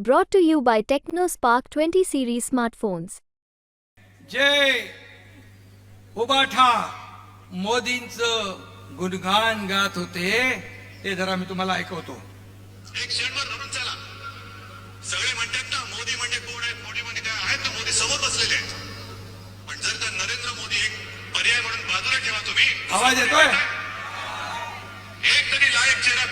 Brought to you by TechnoSpark 20 series smartphones. जय उबाठा. मोदींचं गुणगान गात होते. ते जरा मी तुम्हाला ऐकवतो. एक क्षणभर धरून चला. सगळे म्हणतात ना मोदी म्हणजे कोण आहेत मोदी म्हणजे काय आहेत ना मोदी समोर बसलेले आहेत. पण जर का नरेंद्र मोदी एक पर्याय म्हणून बाजूला ठेवा तुम्ही आवाज येतोय? एक तरी लायक चेहरा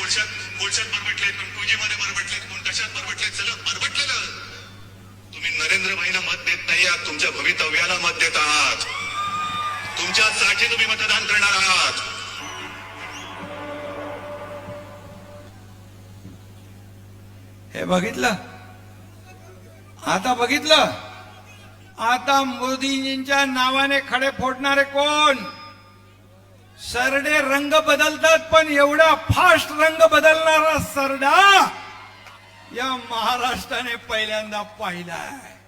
कोळशात कोळशात बरबटलेत आहेत कोण पूजेमध्ये बरबटले आहेत कोण कशात बरबटलेत आहेत सगळं बरबटलेलं तुम्ही नरेंद्र भाईना मत देत नाही आहात तुमच्या भवितव्याला मत देत आहात. तुमच्यासाठी तुम्ही मतदान करणार आहात. हे बघितलं? आता बघितलं? आता मोदीजींच्या नावाने खडे फोडणारे कोण? सरडे रंग बदलतात पण एवढा फास्ट रंग बदलणारा सरडा या महाराष्ट्राने पहिल्यांदा पाहिलाय.